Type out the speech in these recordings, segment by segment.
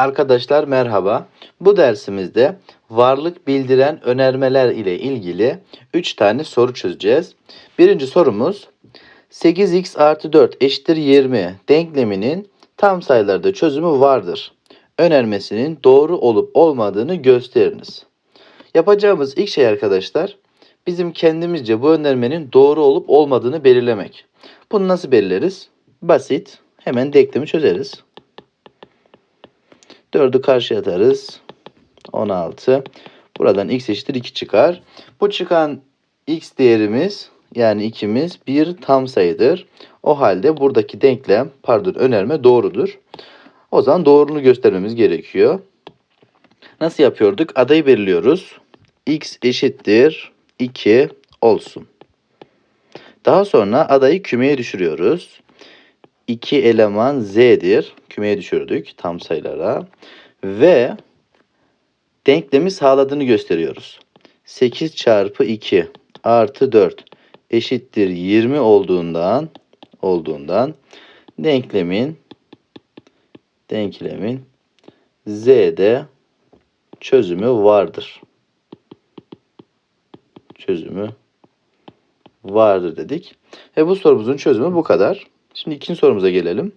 Arkadaşlar merhaba. Bu dersimizde varlık bildiren önermeler ile ilgili 3 tane soru çözeceğiz. Birinci sorumuz 8x artı 4 eşittir 20 denkleminin tam sayılarda çözümü vardır. Önermesinin doğru olup olmadığını gösteriniz. Yapacağımız ilk şey arkadaşlar bizim kendimizce bu önermenin doğru olup olmadığını belirlemek. Bunu nasıl belirleriz? Basit. Hemen denklemi çözeriz. 4'ü karşıya atarız. 16. Buradan x eşittir 2 çıkar. Bu çıkan x değerimiz yani ikimiz bir tam sayıdır. O halde buradaki denklem pardon önerme doğrudur. O zaman doğruluğunu göstermemiz gerekiyor. Nasıl yapıyorduk? Adayı belirliyoruz. x eşittir 2 olsun. Daha sonra adayı kümeye düşürüyoruz. 2 eleman z'dir. Kümeye düşürdük tam sayılara. Ve denklemi sağladığını gösteriyoruz. 8 çarpı 2 artı 4 eşittir 20 olduğundan olduğundan denklemin denklemin z'de çözümü vardır. Çözümü vardır dedik. Ve bu sorumuzun çözümü bu kadar. Şimdi ikinci sorumuza gelelim.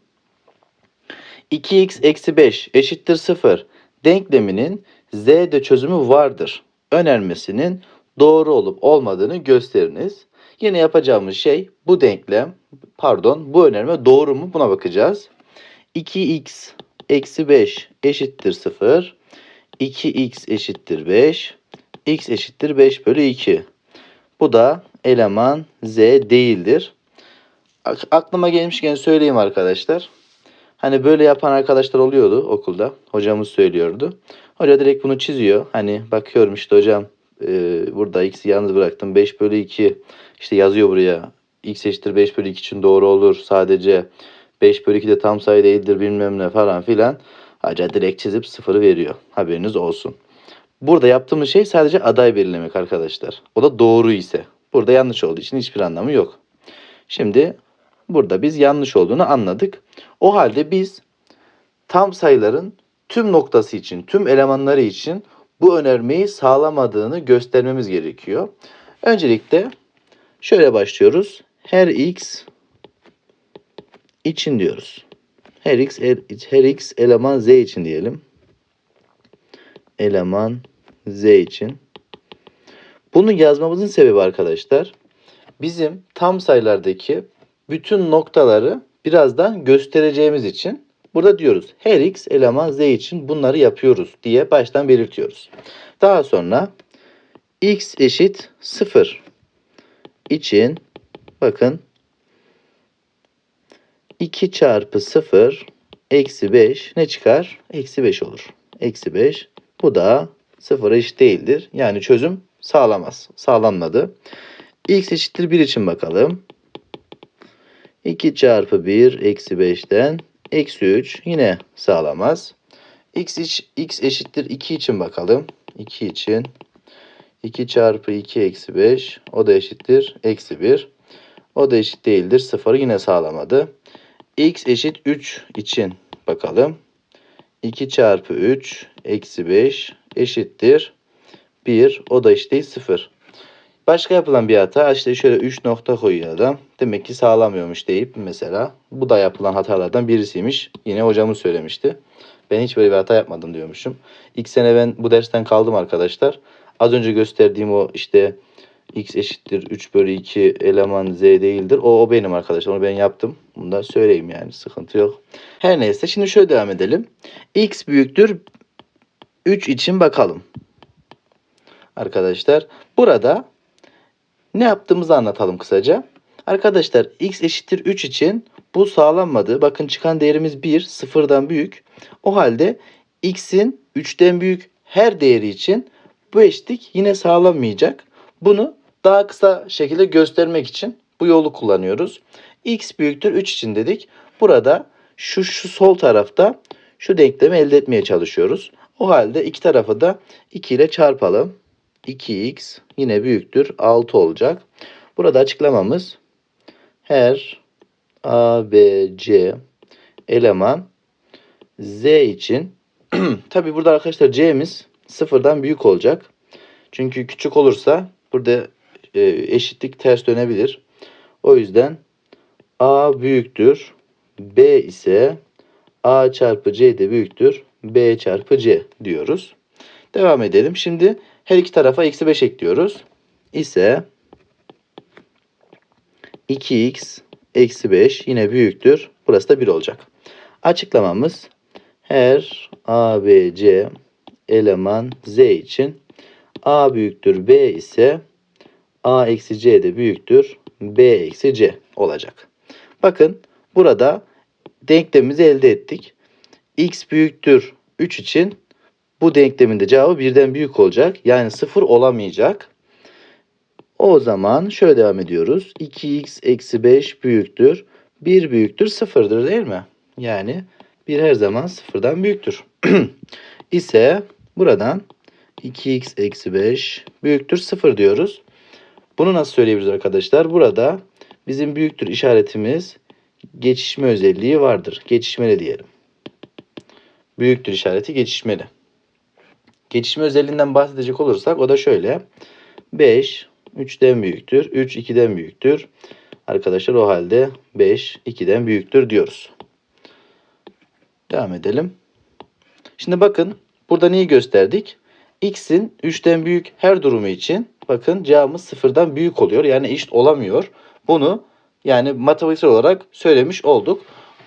2x eksi 5 eşittir 0 denkleminin z'de çözümü vardır. Önermesinin doğru olup olmadığını gösteriniz. Yine yapacağımız şey bu denklem, pardon bu önerme doğru mu buna bakacağız. 2x eksi 5 eşittir 0. 2x eşittir 5. x eşittir 5 bölü 2. Bu da eleman z değildir. Ak- Aklıma gelmişken söyleyeyim arkadaşlar. Hani böyle yapan arkadaşlar oluyordu okulda. Hocamız söylüyordu. Hoca direkt bunu çiziyor. Hani bakıyorum işte hocam e, burada x'i yalnız bıraktım. 5 bölü 2 işte yazıyor buraya. x eşittir 5 bölü 2 için doğru olur. Sadece 5 bölü 2 de tam sayı değildir bilmem ne falan filan. Hoca direkt çizip sıfırı veriyor. Haberiniz olsun. Burada yaptığımız şey sadece aday belirlemek arkadaşlar. O da doğru ise. Burada yanlış olduğu için hiçbir anlamı yok. Şimdi burada biz yanlış olduğunu anladık. O halde biz tam sayıların tüm noktası için, tüm elemanları için bu önermeyi sağlamadığını göstermemiz gerekiyor. Öncelikle şöyle başlıyoruz. Her x için diyoruz. Her x her x eleman z için diyelim. Eleman z için. Bunu yazmamızın sebebi arkadaşlar bizim tam sayılardaki bütün noktaları birazdan göstereceğimiz için burada diyoruz her x eleman z için bunları yapıyoruz diye baştan belirtiyoruz. Daha sonra x eşit 0 için bakın 2 çarpı 0 eksi 5 ne çıkar? Eksi 5 olur. Eksi 5 bu da 0'a eşit değildir. Yani çözüm sağlamaz. Sağlanmadı. x eşittir 1 için bakalım. 2 çarpı 1 eksi 5'ten eksi 3 yine sağlamaz. X, x eşittir 2 için bakalım. 2 için 2 çarpı 2 eksi 5 o da eşittir eksi 1. O da eşit değildir 0 yine sağlamadı. x eşit 3 için bakalım. 2 çarpı 3 eksi 5 eşittir 1 o da eşit değil 0. Başka yapılan bir hata işte şöyle 3 nokta koyuyor adam. Demek ki sağlamıyormuş deyip mesela bu da yapılan hatalardan birisiymiş. Yine hocamız söylemişti. Ben hiç böyle bir hata yapmadım diyormuşum. İlk sene ben bu dersten kaldım arkadaşlar. Az önce gösterdiğim o işte x eşittir 3 bölü 2 eleman z değildir. O, o benim arkadaşlar. Onu ben yaptım. Bunu da söyleyeyim yani. Sıkıntı yok. Her neyse şimdi şöyle devam edelim. x büyüktür 3 için bakalım. Arkadaşlar burada ne yaptığımızı anlatalım kısaca. Arkadaşlar x eşittir 3 için bu sağlanmadı. Bakın çıkan değerimiz 1, sıfırdan büyük. O halde x'in 3'ten büyük her değeri için bu eşitlik yine sağlanmayacak. Bunu daha kısa şekilde göstermek için bu yolu kullanıyoruz. x büyüktür 3 için dedik. Burada şu, şu sol tarafta şu denklemi elde etmeye çalışıyoruz. O halde iki tarafı da 2 ile çarpalım. 2x yine büyüktür 6 olacak. Burada açıklamamız her a, b, c eleman z için Tabi burada arkadaşlar c'miz sıfırdan büyük olacak. Çünkü küçük olursa burada e, eşitlik ters dönebilir. O yüzden a büyüktür. b ise a çarpı c de büyüktür. b çarpı c diyoruz. Devam edelim. Şimdi her iki tarafa eksi 5 ekliyoruz. İse 2x eksi 5 yine büyüktür. Burası da 1 olacak. Açıklamamız her a, b, c eleman z için a büyüktür b ise a eksi c de büyüktür b eksi c olacak. Bakın burada denklemimizi elde ettik. x büyüktür 3 için bu denklemin de cevabı birden büyük olacak. Yani sıfır olamayacak. O zaman şöyle devam ediyoruz. 2x eksi 5 büyüktür. 1 büyüktür sıfırdır değil mi? Yani 1 her zaman sıfırdan büyüktür. ise buradan 2x eksi 5 büyüktür 0 diyoruz. Bunu nasıl söyleyebiliriz arkadaşlar? Burada bizim büyüktür işaretimiz geçişme özelliği vardır. Geçişmeli diyelim. Büyüktür işareti geçişmeli. Geçişme özelliğinden bahsedecek olursak o da şöyle. 5 3'den büyüktür. 3 2'den büyüktür. Arkadaşlar o halde 5 2'den büyüktür diyoruz. Devam edelim. Şimdi bakın burada neyi gösterdik? X'in 3'ten büyük her durumu için bakın cevabımız sıfırdan büyük oluyor. Yani eşit olamıyor. Bunu yani matematiksel olarak söylemiş olduk.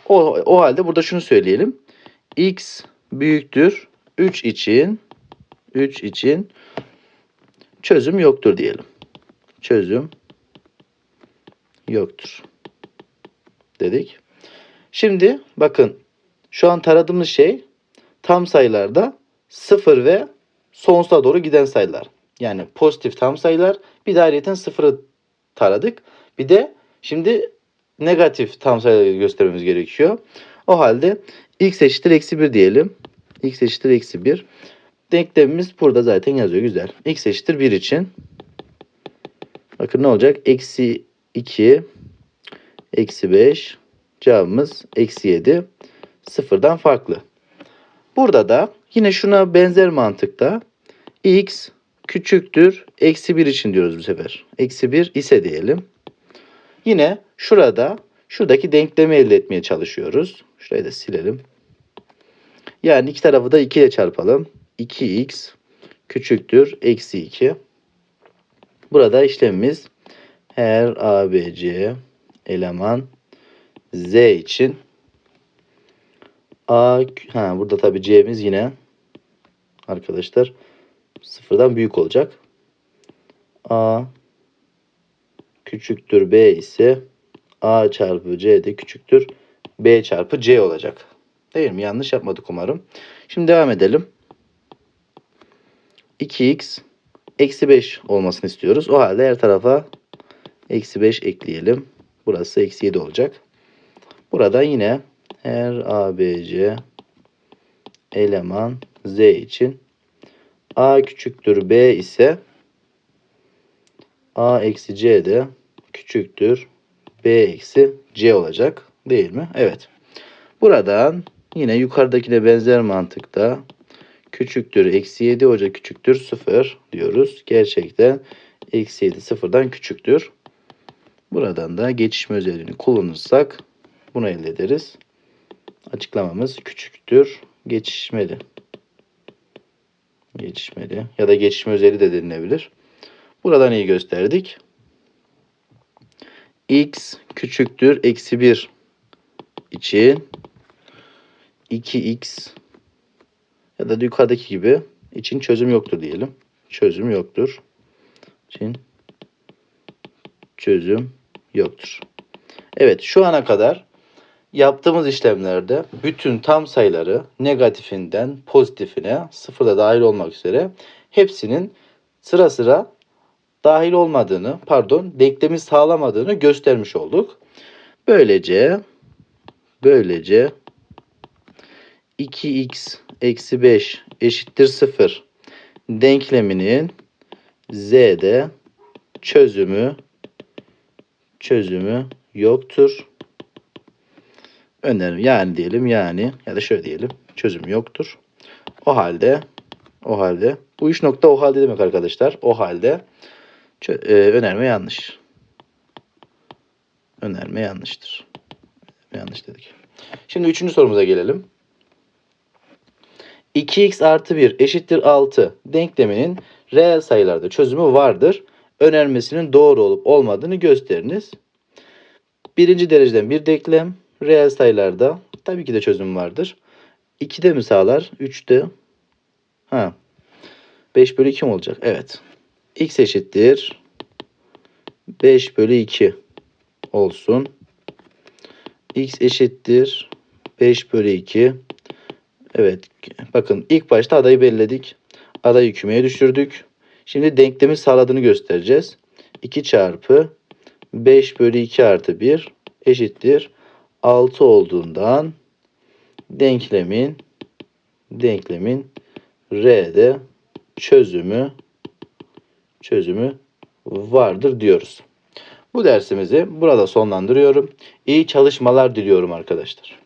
O, o halde burada şunu söyleyelim. X büyüktür 3 için 3 için çözüm yoktur diyelim. Çözüm yoktur. Dedik. Şimdi bakın şu an taradığımız şey tam sayılarda 0 ve sonsuza doğru giden sayılar. Yani pozitif tam sayılar. Bir de ayrıyeten sıfırı taradık. Bir de şimdi negatif tam sayıları göstermemiz gerekiyor. O halde x eşittir eksi 1 diyelim. x eşittir eksi 1. Denklemimiz burada zaten yazıyor. Güzel. x eşittir 1 için. Bakın ne olacak? Eksi 2 eksi 5 cevabımız eksi 7 sıfırdan farklı. Burada da yine şuna benzer mantıkta x küçüktür eksi 1 için diyoruz bu sefer. Eksi 1 ise diyelim. Yine şurada şuradaki denklemi elde etmeye çalışıyoruz. Şurayı da silelim. Yani iki tarafı da 2 ile çarpalım. 2x küçüktür eksi 2. Burada işlemimiz her ABC eleman Z için A ha burada tabi C'miz yine arkadaşlar sıfırdan büyük olacak. A küçüktür B ise A çarpı C de küçüktür B çarpı C olacak. Değil mi? Yanlış yapmadık umarım. Şimdi devam edelim. 2x eksi 5 olmasını istiyoruz. O halde her tarafa eksi 5 ekleyelim. Burası eksi 7 olacak. Burada yine her ABC eleman Z için A küçüktür B ise A eksi C de küçüktür B eksi C olacak. Değil mi? Evet. Buradan yine yukarıdakine benzer mantıkta küçüktür eksi 7 hoca küçüktür 0 diyoruz. Gerçekten eksi 7 sıfırdan küçüktür. Buradan da geçişme özelliğini kullanırsak bunu elde ederiz. Açıklamamız küçüktür geçişmeli. Geçişmeli ya da geçişme özelliği de denilebilir. Buradan iyi gösterdik. x küçüktür eksi 1 için 2x ya da yukarıdaki gibi için çözüm yoktur diyelim. Çözüm yoktur. İçin çözüm yoktur. Evet şu ana kadar yaptığımız işlemlerde bütün tam sayıları negatifinden pozitifine sıfırda dahil olmak üzere hepsinin sıra sıra dahil olmadığını pardon denklemi sağlamadığını göstermiş olduk. Böylece böylece 2x eksi 5 eşittir 0 denkleminin z'de çözümü çözümü yoktur. Önerim yani diyelim yani ya da şöyle diyelim çözüm yoktur. O halde o halde bu üç nokta o halde demek arkadaşlar. O halde e, önerme yanlış. Önerme yanlıştır. Yanlış dedik. Şimdi üçüncü sorumuza gelelim. 2x artı 1 eşittir 6 denkleminin reel sayılarda çözümü vardır. Önermesinin doğru olup olmadığını gösteriniz. Birinci dereceden bir denklem reel sayılarda tabii ki de çözüm vardır. 2'de mi sağlar? 3'te. Ha. 5 bölü 2 mi olacak? Evet. x eşittir 5 bölü 2 olsun. x eşittir 5 bölü 2. Evet. Bakın ilk başta adayı belirledik. Adayı kümeye düşürdük. Şimdi denklemin sağladığını göstereceğiz. 2 çarpı 5 bölü 2 artı 1 eşittir 6 olduğundan denklemin denklemin R'de çözümü çözümü vardır diyoruz. Bu dersimizi burada sonlandırıyorum. İyi çalışmalar diliyorum arkadaşlar.